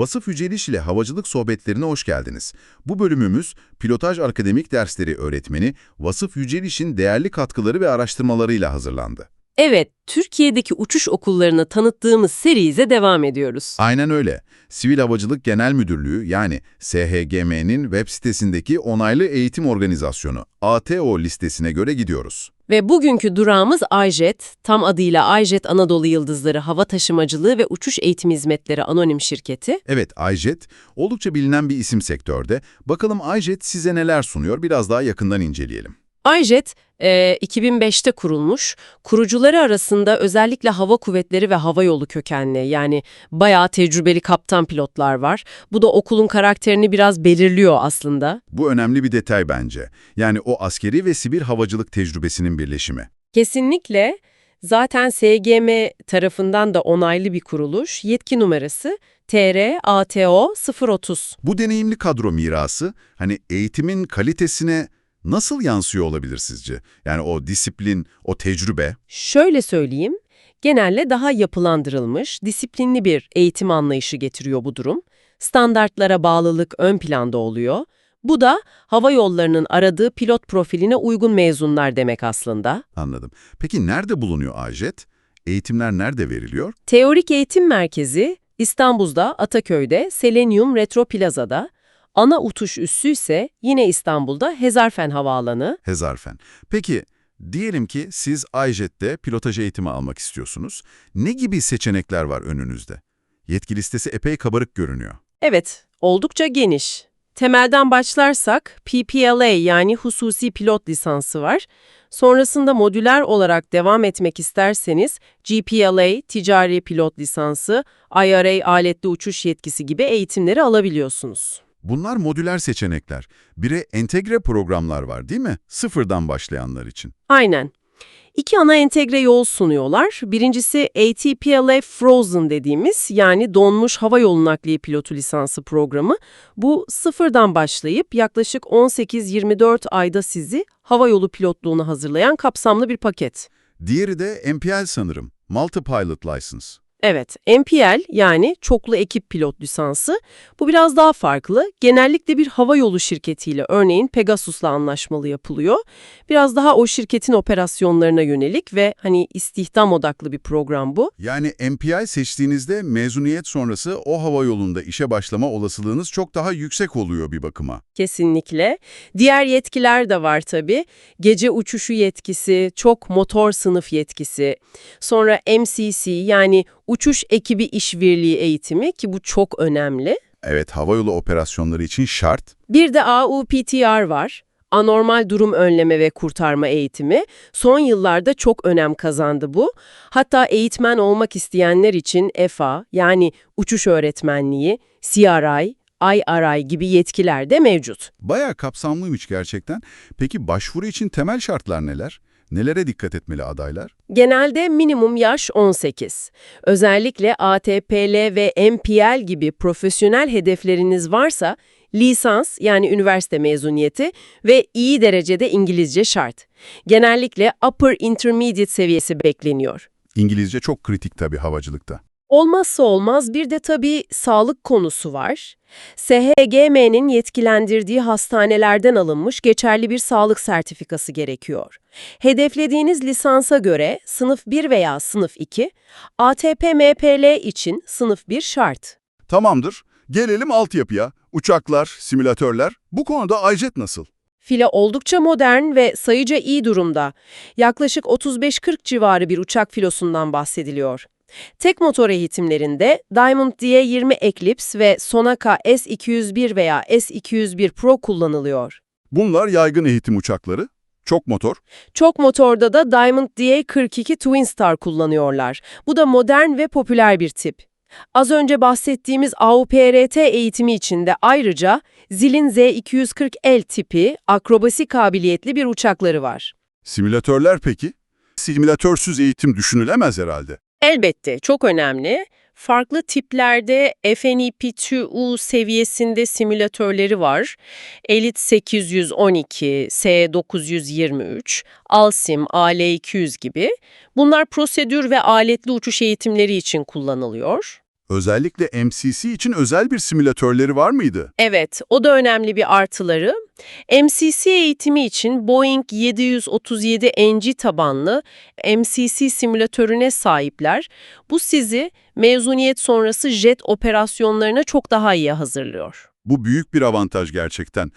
Vasıf Yüceliş ile Havacılık Sohbetlerine hoş geldiniz. Bu bölümümüz Pilotaj Akademik Dersleri öğretmeni Vasıf Yüceliş'in değerli katkıları ve araştırmalarıyla hazırlandı. Evet, Türkiye'deki uçuş okullarını tanıttığımız serize devam ediyoruz. Aynen öyle. Sivil Havacılık Genel Müdürlüğü yani SHGM'nin web sitesindeki onaylı eğitim organizasyonu ATO listesine göre gidiyoruz. Ve bugünkü durağımız AJET, tam adıyla AJET Anadolu Yıldızları Hava Taşımacılığı ve Uçuş Eğitim Hizmetleri Anonim Şirketi. Evet, iJet oldukça bilinen bir isim sektörde. Bakalım iJet size neler sunuyor biraz daha yakından inceleyelim. AJET, e, 2005'te kurulmuş. Kurucuları arasında özellikle hava kuvvetleri ve hava yolu kökenli yani bayağı tecrübeli kaptan pilotlar var. Bu da okulun karakterini biraz belirliyor aslında. Bu önemli bir detay bence. Yani o askeri ve sivil havacılık tecrübesinin birleşimi. Kesinlikle. Zaten SGM tarafından da onaylı bir kuruluş. Yetki numarası TR ATO 030. Bu deneyimli kadro mirası hani eğitimin kalitesine nasıl yansıyor olabilir sizce? Yani o disiplin, o tecrübe. Şöyle söyleyeyim, genelde daha yapılandırılmış, disiplinli bir eğitim anlayışı getiriyor bu durum. Standartlara bağlılık ön planda oluyor. Bu da hava yollarının aradığı pilot profiline uygun mezunlar demek aslında. Anladım. Peki nerede bulunuyor AJET? Eğitimler nerede veriliyor? Teorik Eğitim Merkezi İstanbul'da, Ataköy'de, Selenium Retro Plaza'da, ana utuş üssü ise yine İstanbul'da Hezarfen Havaalanı. Hezarfen. Peki diyelim ki siz AJET'te pilotaj eğitimi almak istiyorsunuz. Ne gibi seçenekler var önünüzde? Yetki listesi epey kabarık görünüyor. Evet, oldukça geniş. Temelden başlarsak PPLA yani hususi pilot lisansı var. Sonrasında modüler olarak devam etmek isterseniz GPLA, ticari pilot lisansı, IRA aletli uçuş yetkisi gibi eğitimleri alabiliyorsunuz. Bunlar modüler seçenekler. Bir de entegre programlar var değil mi? Sıfırdan başlayanlar için. Aynen. İki ana entegre yol sunuyorlar. Birincisi ATPLA Frozen dediğimiz yani donmuş hava yolu nakliye pilotu lisansı programı. Bu sıfırdan başlayıp yaklaşık 18-24 ayda sizi hava yolu pilotluğuna hazırlayan kapsamlı bir paket. Diğeri de MPL sanırım. Multi-Pilot License. Evet, MPL yani çoklu ekip pilot lisansı. Bu biraz daha farklı. Genellikle bir hava yolu şirketiyle örneğin Pegasus'la anlaşmalı yapılıyor. Biraz daha o şirketin operasyonlarına yönelik ve hani istihdam odaklı bir program bu. Yani MPI seçtiğinizde mezuniyet sonrası o hava yolunda işe başlama olasılığınız çok daha yüksek oluyor bir bakıma. Kesinlikle. Diğer yetkiler de var tabii. Gece uçuşu yetkisi, çok motor sınıf yetkisi. Sonra MCC yani uçuş ekibi işbirliği eğitimi ki bu çok önemli. Evet, havayolu operasyonları için şart. Bir de AUPTR var. Anormal durum önleme ve kurtarma eğitimi. Son yıllarda çok önem kazandı bu. Hatta eğitmen olmak isteyenler için EFA yani uçuş öğretmenliği, CRI, IRI gibi yetkiler de mevcut. Bayağı kapsamlıymış gerçekten. Peki başvuru için temel şartlar neler? Nelere dikkat etmeli adaylar? Genelde minimum yaş 18. Özellikle ATPL ve MPL gibi profesyonel hedefleriniz varsa lisans yani üniversite mezuniyeti ve iyi derecede İngilizce şart. Genellikle upper intermediate seviyesi bekleniyor. İngilizce çok kritik tabii havacılıkta. Olmazsa olmaz bir de tabii sağlık konusu var. SHGM'nin yetkilendirdiği hastanelerden alınmış geçerli bir sağlık sertifikası gerekiyor. Hedeflediğiniz lisansa göre sınıf 1 veya sınıf 2, ATP-MPL için sınıf 1 şart. Tamamdır. Gelelim altyapıya. Uçaklar, simülatörler. Bu konuda iJet nasıl? File oldukça modern ve sayıca iyi durumda. Yaklaşık 35-40 civarı bir uçak filosundan bahsediliyor. Tek motor eğitimlerinde Diamond D20 Eclipse ve Sonaca S201 veya S201 Pro kullanılıyor. Bunlar yaygın eğitim uçakları. Çok motor. Çok motorda da Diamond DA42 Twin Star kullanıyorlar. Bu da modern ve popüler bir tip. Az önce bahsettiğimiz AUPRT eğitimi içinde ayrıca Zil'in Z240L tipi akrobasi kabiliyetli bir uçakları var. Simülatörler peki? Simülatörsüz eğitim düşünülemez herhalde. Elbette çok önemli. Farklı tiplerde FNIP2U seviyesinde simülatörleri var. Elite 812, S923, Alsim, AL200 gibi. Bunlar prosedür ve aletli uçuş eğitimleri için kullanılıyor. Özellikle MCC için özel bir simülatörleri var mıydı? Evet, o da önemli bir artıları. MCC eğitimi için Boeing 737NG tabanlı MCC simülatörüne sahipler. Bu sizi mezuniyet sonrası jet operasyonlarına çok daha iyi hazırlıyor. Bu büyük bir avantaj gerçekten.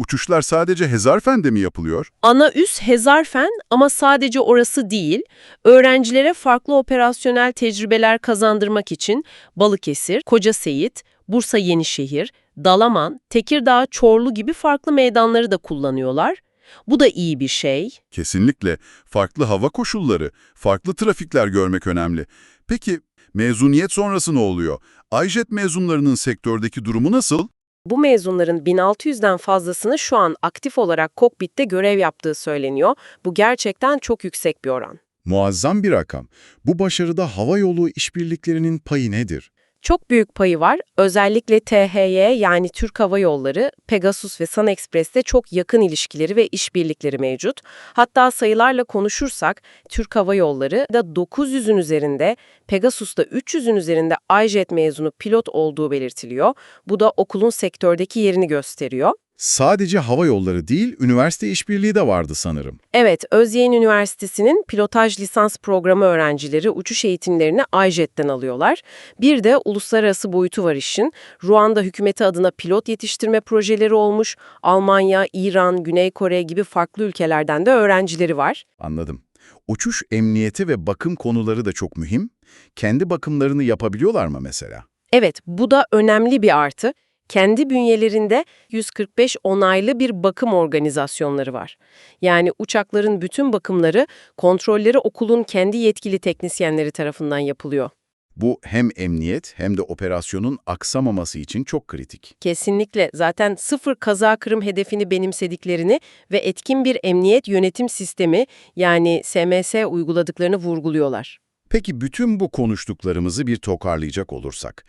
Uçuşlar sadece Hezarfen'de mi yapılıyor? Ana üs Hezarfen ama sadece orası değil, öğrencilere farklı operasyonel tecrübeler kazandırmak için Balıkesir, Koca Seyit, Bursa Yenişehir, Dalaman, Tekirdağ, Çorlu gibi farklı meydanları da kullanıyorlar. Bu da iyi bir şey. Kesinlikle. Farklı hava koşulları, farklı trafikler görmek önemli. Peki mezuniyet sonrası ne oluyor? Ayjet mezunlarının sektördeki durumu nasıl? Bu mezunların 1600'den fazlasını şu an aktif olarak kokpitte görev yaptığı söyleniyor. Bu gerçekten çok yüksek bir oran. Muazzam bir rakam. Bu başarıda havayolu işbirliklerinin payı nedir? Çok büyük payı var. Özellikle THY yani Türk Hava Yolları, Pegasus ve Sun Express'te çok yakın ilişkileri ve işbirlikleri mevcut. Hatta sayılarla konuşursak Türk Hava Yolları da 900'ün üzerinde, Pegasus'ta 300'ün üzerinde iJet mezunu pilot olduğu belirtiliyor. Bu da okulun sektördeki yerini gösteriyor. Sadece hava yolları değil, üniversite işbirliği de vardı sanırım. Evet, Özyeğin Üniversitesi'nin pilotaj lisans programı öğrencileri uçuş eğitimlerini iJet'ten alıyorlar. Bir de uluslararası boyutu var işin. Ruanda hükümeti adına pilot yetiştirme projeleri olmuş. Almanya, İran, Güney Kore gibi farklı ülkelerden de öğrencileri var. Anladım. Uçuş emniyeti ve bakım konuları da çok mühim. Kendi bakımlarını yapabiliyorlar mı mesela? Evet, bu da önemli bir artı. Kendi bünyelerinde 145 onaylı bir bakım organizasyonları var. Yani uçakların bütün bakımları, kontrolleri okulun kendi yetkili teknisyenleri tarafından yapılıyor. Bu hem emniyet hem de operasyonun aksamaması için çok kritik. Kesinlikle. Zaten sıfır kaza kırım hedefini benimsediklerini ve etkin bir emniyet yönetim sistemi yani SMS uyguladıklarını vurguluyorlar. Peki bütün bu konuştuklarımızı bir toparlayacak olursak,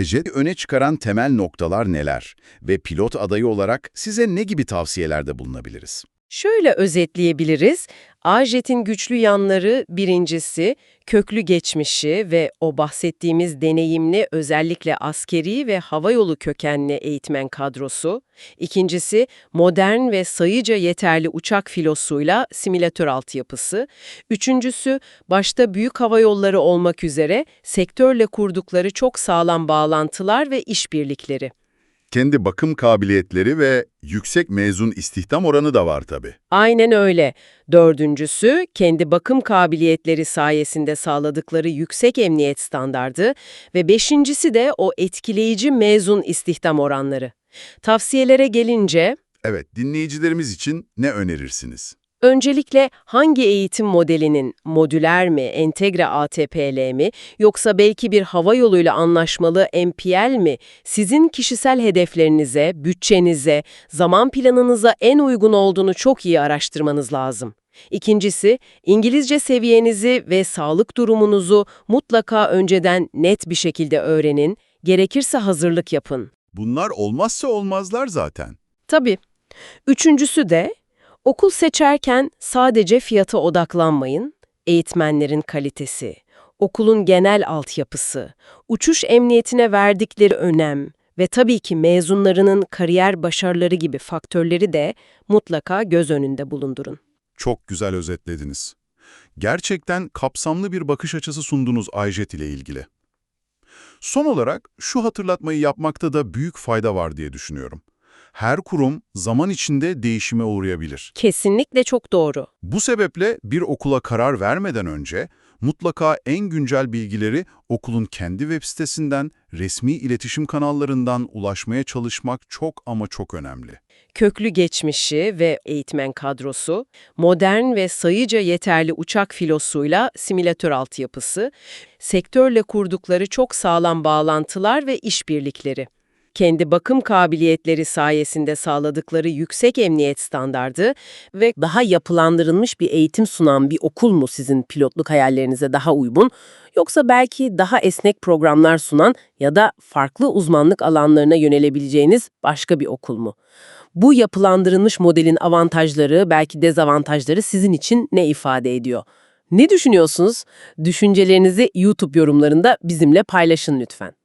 IJET öne çıkaran temel noktalar neler ve pilot adayı olarak size ne gibi tavsiyelerde bulunabiliriz? Şöyle özetleyebiliriz. AJET'in güçlü yanları birincisi köklü geçmişi ve o bahsettiğimiz deneyimli özellikle askeri ve havayolu kökenli eğitmen kadrosu. İkincisi modern ve sayıca yeterli uçak filosuyla simülatör altyapısı. Üçüncüsü başta büyük havayolları olmak üzere sektörle kurdukları çok sağlam bağlantılar ve işbirlikleri. Kendi bakım kabiliyetleri ve yüksek mezun istihdam oranı da var tabii. Aynen öyle. Dördüncüsü, kendi bakım kabiliyetleri sayesinde sağladıkları yüksek emniyet standardı ve beşincisi de o etkileyici mezun istihdam oranları. Tavsiyelere gelince, Evet, dinleyicilerimiz için ne önerirsiniz? Öncelikle hangi eğitim modelinin, modüler mi, entegre ATPL mi, yoksa belki bir hava yoluyla anlaşmalı MPL mi, sizin kişisel hedeflerinize, bütçenize, zaman planınıza en uygun olduğunu çok iyi araştırmanız lazım. İkincisi, İngilizce seviyenizi ve sağlık durumunuzu mutlaka önceden net bir şekilde öğrenin, gerekirse hazırlık yapın. Bunlar olmazsa olmazlar zaten. Tabii. Üçüncüsü de okul seçerken sadece fiyata odaklanmayın. Eğitmenlerin kalitesi, okulun genel altyapısı, uçuş emniyetine verdikleri önem ve tabii ki mezunlarının kariyer başarıları gibi faktörleri de mutlaka göz önünde bulundurun. Çok güzel özetlediniz. Gerçekten kapsamlı bir bakış açısı sundunuz Ayjet ile ilgili. Son olarak şu hatırlatmayı yapmakta da büyük fayda var diye düşünüyorum. Her kurum zaman içinde değişime uğrayabilir. Kesinlikle çok doğru. Bu sebeple bir okula karar vermeden önce mutlaka en güncel bilgileri okulun kendi web sitesinden, resmi iletişim kanallarından ulaşmaya çalışmak çok ama çok önemli. köklü geçmişi ve eğitmen kadrosu, modern ve sayıca yeterli uçak filosuyla simülatör altyapısı, sektörle kurdukları çok sağlam bağlantılar ve işbirlikleri. Kendi bakım kabiliyetleri sayesinde sağladıkları yüksek emniyet standardı ve daha yapılandırılmış bir eğitim sunan bir okul mu sizin pilotluk hayallerinize daha uygun, yoksa belki daha esnek programlar sunan ya da farklı uzmanlık alanlarına yönelebileceğiniz başka bir okul mu? Bu yapılandırılmış modelin avantajları, belki dezavantajları sizin için ne ifade ediyor? Ne düşünüyorsunuz? Düşüncelerinizi YouTube yorumlarında bizimle paylaşın lütfen.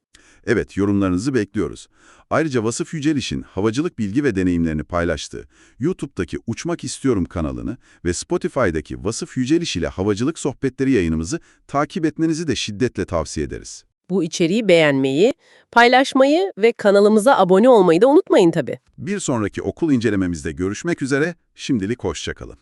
Evet, yorumlarınızı bekliyoruz. Ayrıca Vasıf Yüceliş'in havacılık bilgi ve deneyimlerini paylaştığı YouTube'daki Uçmak İstiyorum kanalını ve Spotify'daki Vasıf Yüceliş ile Havacılık Sohbetleri yayınımızı takip etmenizi de şiddetle tavsiye ederiz. Bu içeriği beğenmeyi, paylaşmayı ve kanalımıza abone olmayı da unutmayın tabii. Bir sonraki okul incelememizde görüşmek üzere, şimdilik hoşçakalın.